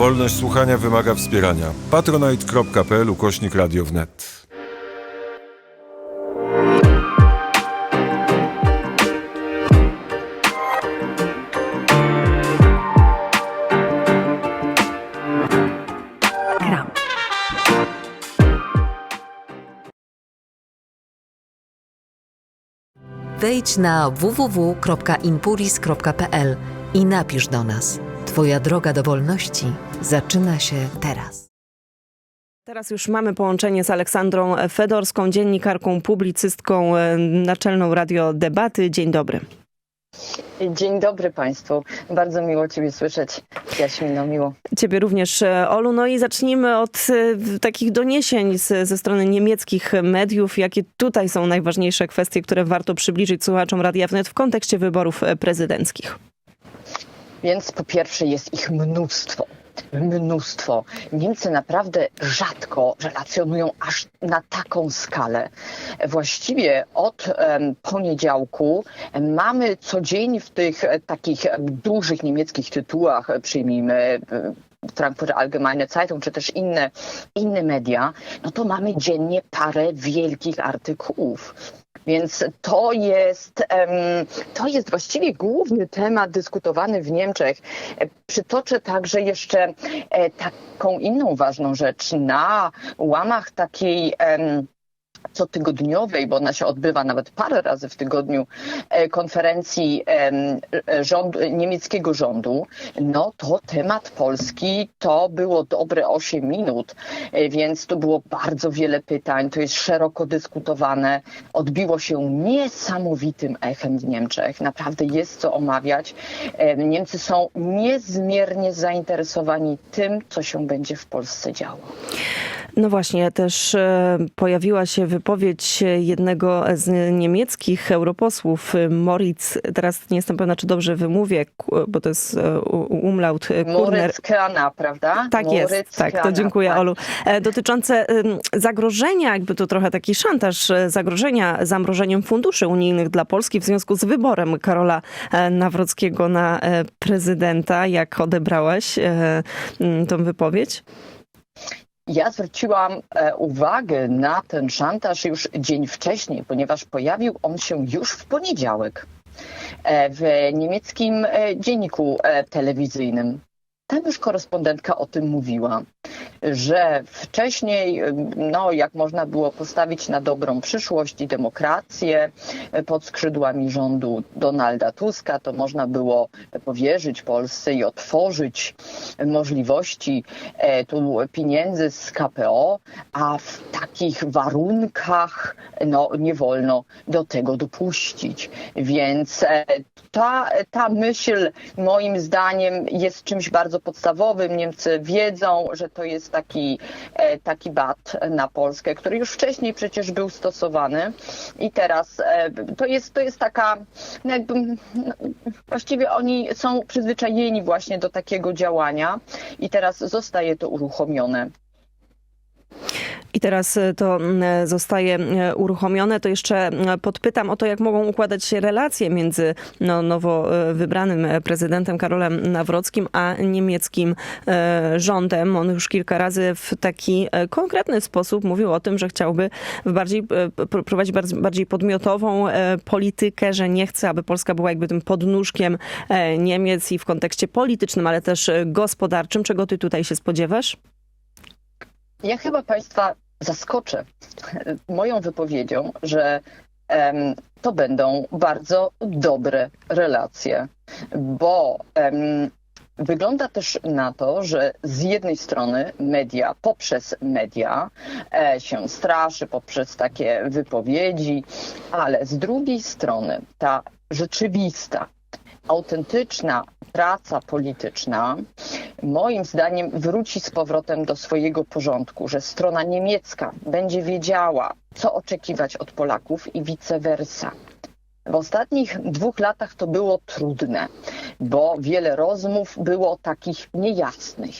Wolność słuchania wymaga wspierania. patronite.pl ukośnik radio wnet. Wejdź na www.impuris.pl i napisz do nas. Twoja droga do wolności zaczyna się teraz. Teraz już mamy połączenie z Aleksandrą Fedorską, dziennikarką, publicystką, e, naczelną Radio Debaty. Dzień dobry. Dzień dobry Państwu. Bardzo miło Ciebie słyszeć. Jaśmino, miło. Ciebie również, e, Olu. No i zacznijmy od e, takich doniesień z, ze strony niemieckich mediów. Jakie tutaj są najważniejsze kwestie, które warto przybliżyć słuchaczom Radia Wnet w kontekście wyborów prezydenckich? Więc po pierwsze jest ich mnóstwo. Mnóstwo. Niemcy naprawdę rzadko relacjonują aż na taką skalę. Właściwie od poniedziałku mamy co dzień w tych e, takich dużych niemieckich tytułach, e, przyjmijmy e, Frankfurter Allgemeine Zeitung, czy też inne, inne media, no to mamy dziennie parę wielkich artykułów. Więc to jest, to jest właściwie główny temat dyskutowany w Niemczech. E, Przytoczę także jeszcze e, taką inną ważną rzecz. Na łamach takiej cotygodniowej, bo ona się odbywa nawet parę razy w tygodniu, e, konferencji e, niemieckiego rządu, no to temat Polski to było dobre 8 minut, e, więc tu było bardzo wiele pytań, to jest szeroko dyskutowane, odbiło się niesamowitym echem w Niemczech, naprawdę jest co omawiać. Niemcy są niezmiernie zainteresowani tym, co się będzie w Polsce działo. No właśnie, też e, pojawiła się wypowiedź jednego z niemieckich europosłów, e, Moritz, teraz nie jestem pewna, czy dobrze wymówię, ku- bo to jest e, umlaut e, Kurner. Moritz Krana, prawda? Tak jest, Moritz tak, to dziękuję tak. Olu. E, Dotyczące zagrożenia, jakby to trochę taki szantaż, e, zagrożenia zamrożeniem funduszy unijnych dla Polski w związku z wyborem Karola e, Nawrockiego na e, prezydenta. Jak odebrałaś e, tą wypowiedź? Ja zwróciłam e, uwagę na ten szantaż już dzień wcześniej, ponieważ pojawił on się już w poniedziałek e, w niemieckim e, dzienniku telewizyjnym. Tam już korespondentka o tym mówiła, że wcześniej, no, jak można było postawić na dobrą przyszłość i demokrację e, pod skrzydłami rządu Donalda Tuska, to można było powierzyć Polsce i otworzyć możliwości e, tu pieniędzy z KPO, a w takich warunkach no, nie wolno do tego dopuścić. Więc e, ta, ta myśl moim zdaniem jest czymś bardzo podstawowym. Niemcy wiedzą, że to jest taki, e, taki bat na Polskę, który już wcześniej przecież był stosowany i teraz e, to jest, to jest taka, no jakby, no, właściwie oni są przyzwyczajeni właśnie do takiego działania i teraz zostaje to uruchomione. I teraz e, to m, zostaje e, uruchomione. To jeszcze podpytam o to, jak mogą układać się relacje między no, nowo e, wybranym e, prezydentem Karolem Nawrockim a niemieckim e, rządem. On już kilka razy w taki e, konkretny sposób mówił o tym, że chciałby bardziej, e, pr- prowadzić bardziej, podmiotową e, politykę, że nie chce, aby Polska była jakby tym podnóżkiem e, Niemiec i w kontekście politycznym, ale też e, gospodarczym. Czego ty tutaj się spodziewasz? Ja chyba Państwa zaskoczę moją wypowiedzią, że to będą bardzo dobre relacje, bo wygląda też na to, że z jednej strony media, poprzez media e, się straszy, poprzez takie wypowiedzi, ale z drugiej strony ta rzeczywista, autentyczna praca polityczna moim zdaniem wróci z powrotem do swojego porządku, że strona niemiecka będzie wiedziała, co oczekiwać od Polaków i vice versa. W ostatnich dwóch latach to było trudne, bo wiele rozmów było takich niejasnych.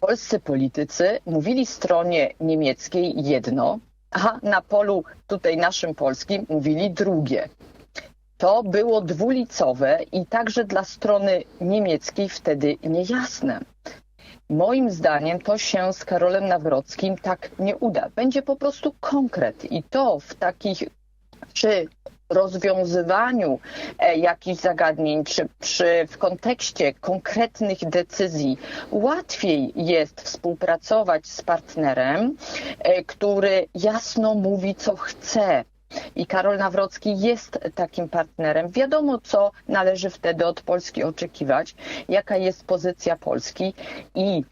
Polscy politycy mówili stronie niemieckiej jedno, a na polu tutaj naszym polskim mówili drugie. To było dwulicowe i także dla strony niemieckiej wtedy niejasne. Moim zdaniem to się z Karolem Nawrockim tak nie uda. Będzie po prostu konkret i to w takich przy rozwiązywaniu e, jakichś zagadnień, czy przy, w kontekście konkretnych decyzji łatwiej jest współpracować z partnerem, e, który jasno mówi, co chce. I Karol Nawrocki jest takim partnerem. Wiadomo, co należy wtedy od Polski oczekiwać, jaka jest pozycja Polski i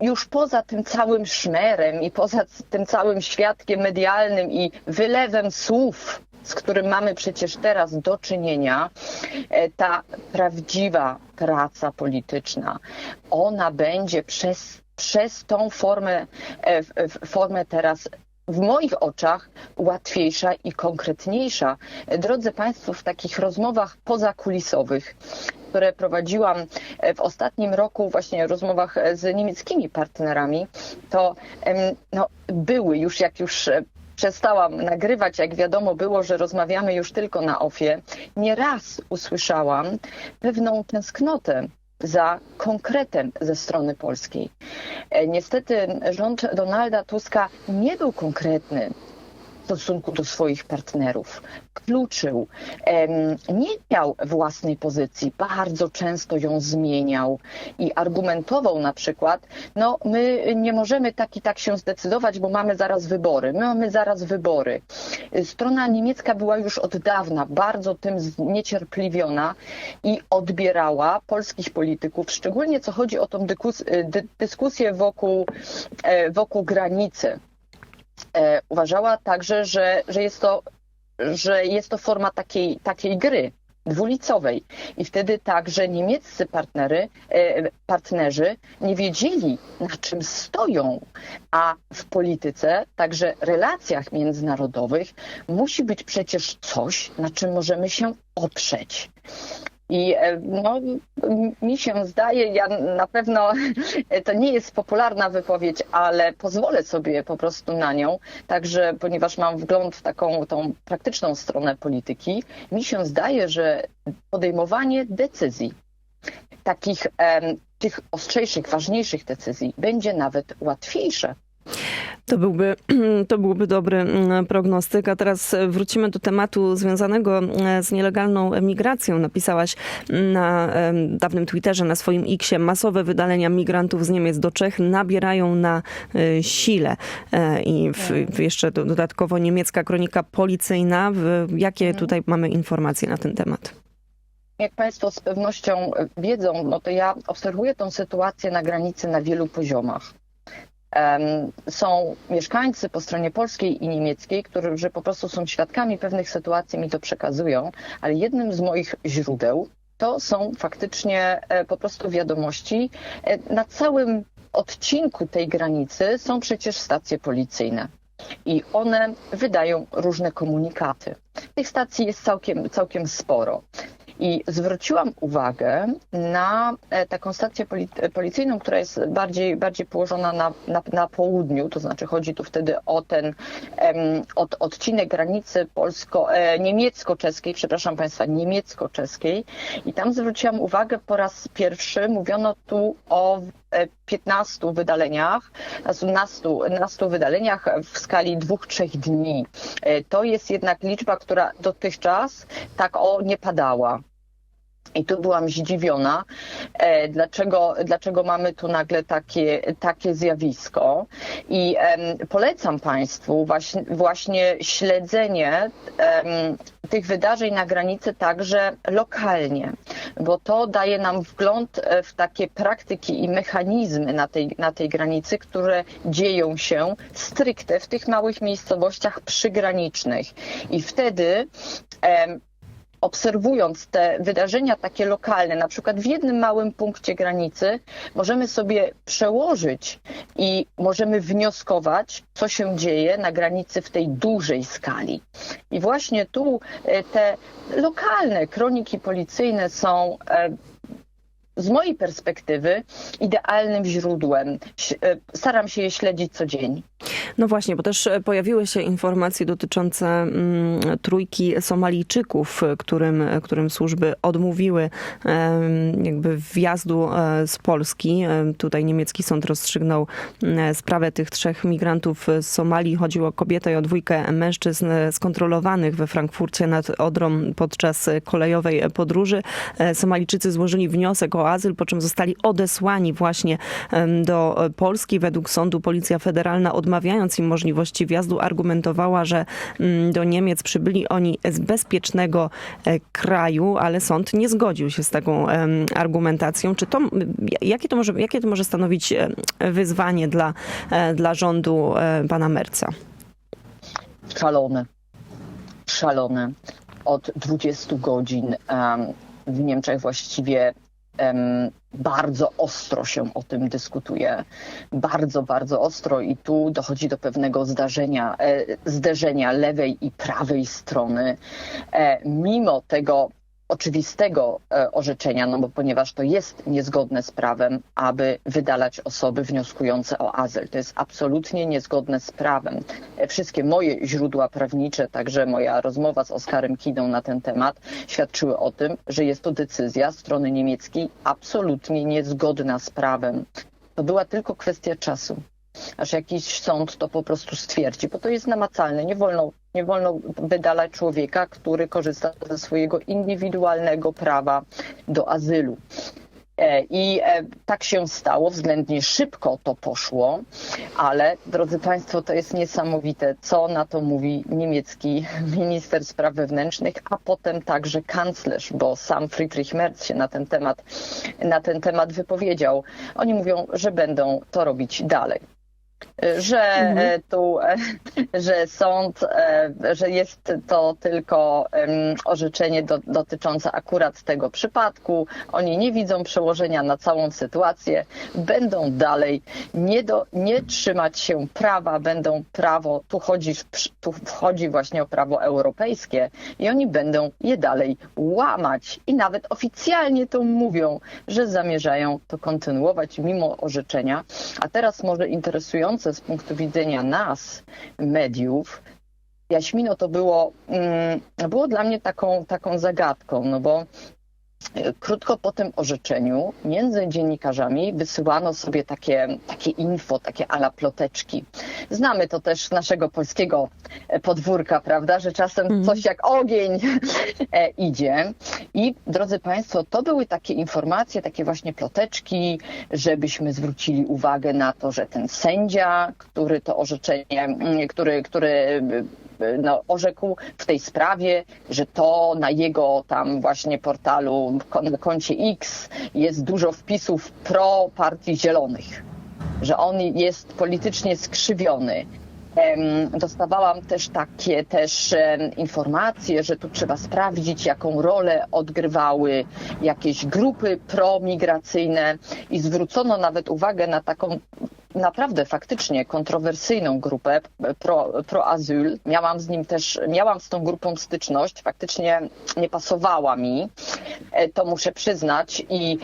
już poza tym całym szmerem i poza tym całym świadkiem medialnym i wylewem słów, z którym mamy przecież teraz do czynienia, e, ta prawdziwa praca polityczna, ona będzie przez, przez tą formę, e, formę teraz w moich oczach łatwiejsza i konkretniejsza. Drodzy Państwo, w takich rozmowach pozakulisowych, które prowadziłam e, w ostatnim roku, właśnie rozmowach e, z niemieckimi partnerami, to no, były już, jak już e, przestałam nagrywać, jak wiadomo było, że rozmawiamy już tylko na ofie, nieraz usłyszałam pewną tęsknotę za konkretem ze strony polskiej. E, Niestety rząd Donalda Tuska nie był konkretny w stosunku do swoich partnerów. Kluczył, nie miał własnej pozycji, bardzo często ją zmieniał i argumentował na przykład, no my nie możemy tak i tak się zdecydować, bo mamy zaraz wybory. My mamy zaraz wybory. Strona niemiecka była już od dawna bardzo tym zniecierpliwiona i odbierała polskich polityków, szczególnie co chodzi o tą dyskusję wokół, e, wokół granicy uważała także, że, że, jest to, że jest to forma takiej, takiej gry dwulicowej. I wtedy także niemieccy partnery, e, partnerzy nie wiedzieli, na czym stoją. A w polityce, także relacjach międzynarodowych, musi być przecież coś, na czym możemy się oprzeć. I e, no, mi się zdaje, ja na pewno to nie jest popularna wypowiedź, ale pozwolę sobie po prostu na nią, także ponieważ mam wgląd w taką tą praktyczną stronę polityki, mi się zdaje, że podejmowanie decyzji, takich tych ostrzejszych, ważniejszych decyzji będzie nawet łatwiejsze. To byłby, to byłby dobry mm, prognostyk. A teraz wrócimy do tematu związanego e, z nielegalną migracją. Napisałaś na em, dawnym Twitterze, na swoim Xie, masowe wydalenia migrantów z Niemiec do Czech nabierają na e, sile. E, I w, jeszcze do- dodatkowo niemiecka kronika policyjna. Jakie tutaj mamy informacje na ten temat? Jak Państwo z pewnością wiedzą, no to ja obserwuję tą sytuację na granicy na wielu poziomach. Są mieszkańcy po stronie polskiej i niemieckiej, którzy po prostu są świadkami pewnych sytuacji, mi to przekazują, ale jednym z moich źródeł to są faktycznie e, po prostu wiadomości. E, Na całym odcinku tej granicy są przecież stacje policyjne i one wydają różne komunikaty. Tych stacji jest całkiem, całkiem sporo. I zwróciłam uwagę na e, taką stację poli- policyjną, która jest bardziej, bardziej położona na, na, na południu, to znaczy chodzi tu wtedy o ten od, odcinek granicy polsko, e, niemiecko-czeskiej, przepraszam Państwa, niemiecko-czeskiej. I tam zwróciłam uwagę po raz pierwszy, mówiono tu o e, 15 wydaleniach, znaczy 12, 12 wydaleniach w skali dwóch, trzech dni. E, To jest jednak liczba, która dotychczas tak o nie padała. I tu byłam zdziwiona, e, dlaczego, dlaczego mamy tu nagle takie, takie zjawisko. I polecam Państwu właśnie, właśnie śledzenie tych wydarzeń na granicy także lokalnie, bo to daje nam wgląd e, w takie praktyki i mechanizmy na tej, na tej granicy, które dzieją się stricte w tych małych miejscowościach przygranicznych. I wtedy obserwując te wydarzenia takie lokalne, na przykład w jednym małym punkcie granicy, możemy sobie przełożyć i możemy wnioskować, co się dzieje na granicy w tej dużej skali. I właśnie tu e, te lokalne kroniki policyjne są e, z mojej perspektywy idealnym źródłem. E, Staram się je śledzić co dzień. No właśnie, bo też e, pojawiły się informacje dotyczące mm, trójki Somalijczyków, e, którym, e, którym służby odmówiły jakby wjazdu z Polski. Tutaj niemiecki sąd rozstrzygnął sprawę tych trzech migrantów z Somalii. Chodziło o kobietę i o dwójkę mężczyzn skontrolowanych we Frankfurcie nad Odrą podczas kolejowej podróży. Somalijczycy złożyli wniosek o azyl, po czym zostali odesłani właśnie do Polski. Według sądu Policja Federalna, odmawiając możliwości wjazdu, argumentowała, że mm, do Niemiec przybyli oni z bezpiecznego e, kraju, ale sąd nie zgodził się z taką argumentacją. Czy to, jakie, to może, jakie to może stanowić e, wyzwanie dla, e, dla rządu pana Merca? szalone. Szalone. Od 20 godzin w Niemczech właściwie bardzo ostro się o tym dyskutuje. Bardzo, bardzo ostro i tu dochodzi do pewnego zdarzenia, e, zderzenia lewej i prawej strony. E, mimo tego oczywistego e, orzeczenia, no bo ponieważ to jest niezgodne z prawem, aby wydalać osoby wnioskujące o azyl. To jest absolutnie niezgodne z prawem. E, Wszystkie moje źródła prawnicze, także moja rozmowa z Oskarem Kidą na ten temat, świadczyły o tym, że jest to decyzja strony niemieckiej absolutnie niezgodna z prawem. To była tylko kwestia czasu aż jakiś sąd to po prostu stwierdzi, bo to jest namacalne. Nie wolno, nie wolno wydalać człowieka, który korzysta ze swojego indywidualnego prawa do azylu. E, I e, tak się stało, względnie szybko to poszło, ale drodzy Państwo, to jest niesamowite, co na to mówi niemiecki minister spraw wewnętrznych, a potem także kanclerz, bo sam Friedrich Merz się na ten temat, na ten temat wypowiedział. Oni mówią, że będą to robić dalej że e, tu, e, że sąd, e, że jest to tylko orzeczenie do, dotyczące akurat tego przypadku. Oni nie widzą przełożenia na całą sytuację. Będą dalej nie, do, nie trzymać się prawa, będą prawo, tu chodzi, tu wchodzi właśnie o prawo europejskie i oni będą je dalej łamać. I nawet oficjalnie to mówią, że zamierzają to kontynuować mimo orzeczenia. A teraz może interesujące z punktu widzenia nas, mediów, Jaśmino, to było, mm, było dla mnie taką, taką zagadką, no bo krótko po tym orzeczeniu między dziennikarzami wysyłano sobie takie, takie info, takie ala ploteczki. Znamy to też z naszego polskiego e, podwórka, prawda, że czasem coś jak ogień e, idzie. I drodzy Państwo, to były takie informacje, takie właśnie ploteczki, żebyśmy zwrócili uwagę na to, że ten sędzia, który to orzeczenie, mm, który, który no, orzekł w tej sprawie, że to na jego tam właśnie portalu, na koncie X jest dużo wpisów pro partii zielonych, że on jest politycznie skrzywiony. Dostawałam też takie też informacje, że tu trzeba sprawdzić, jaką rolę odgrywały jakieś grupy promigracyjne i zwrócono nawet uwagę na taką naprawdę faktycznie kontrowersyjną grupę pro, pro azyl. Miałam z nim też, miałam z tą grupą styczność, faktycznie nie pasowała mi, e, to muszę przyznać i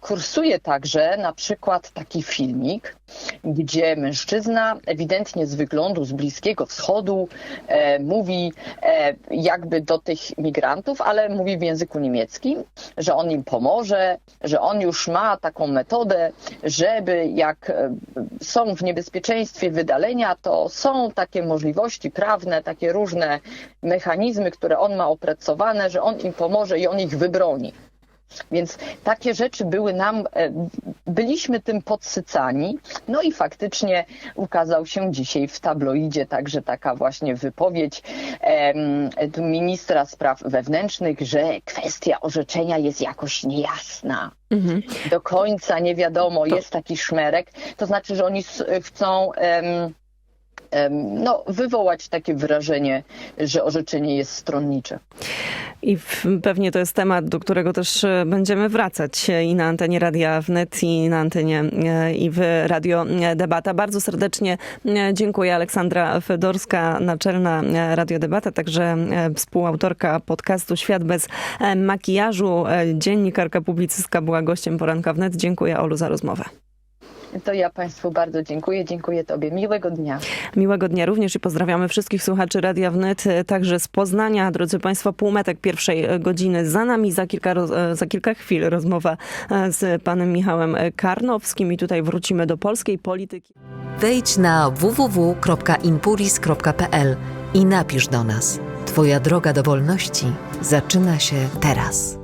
kursuje także na przykład taki filmik, gdzie mężczyzna ewidentnie z wyglądu z Bliskiego Wschodu e, mówi e, jakby do tych migrantów, ale mówi w języku niemieckim, że on im pomoże, że on już ma taką metodę, żeby jak e, są w niebezpieczeństwie wydalenia, to są takie możliwości prawne, takie różne mechanizmy, które on ma opracowane, że on im pomoże i on ich wybroni. Więc takie rzeczy były nam, e, byliśmy tym podsycani. No i faktycznie ukazał się dzisiaj w tabloidzie także taka właśnie wypowiedź ministra spraw wewnętrznych, że kwestia orzeczenia jest jakoś niejasna. Do końca nie wiadomo, jest taki szmerek. To znaczy, że oni chcą em, no, wywołać takie wrażenie, że orzeczenie jest stronnicze. I pewnie to jest temat, do którego też e, będziemy wracać e, i na antenie Radia Wnet, i na antenie e, i w Radio Debata. Bardzo serdecznie dziękuję. Aleksandra Fedorska, naczelna Radio Debata, także współautorka podcastu Świat bez makijażu. Dziennikarka, publicystka była gościem poranka Wnet. Dziękuję Olu za rozmowę. To ja Państwu bardzo dziękuję. Dziękuję Tobie. Miłego dnia. Miłego dnia również i pozdrawiamy wszystkich słuchaczy Radia Wnet, e, także z Poznania. Drodzy Państwo, półmetek pierwszej e, godziny za nami. Za kilka, e, za kilka chwil rozmowa z panem Michałem Karnowskim i tutaj wrócimy do polskiej polityki. Wejdź na www.impuris.pl i napisz do nas. Twoja droga do wolności zaczyna się teraz.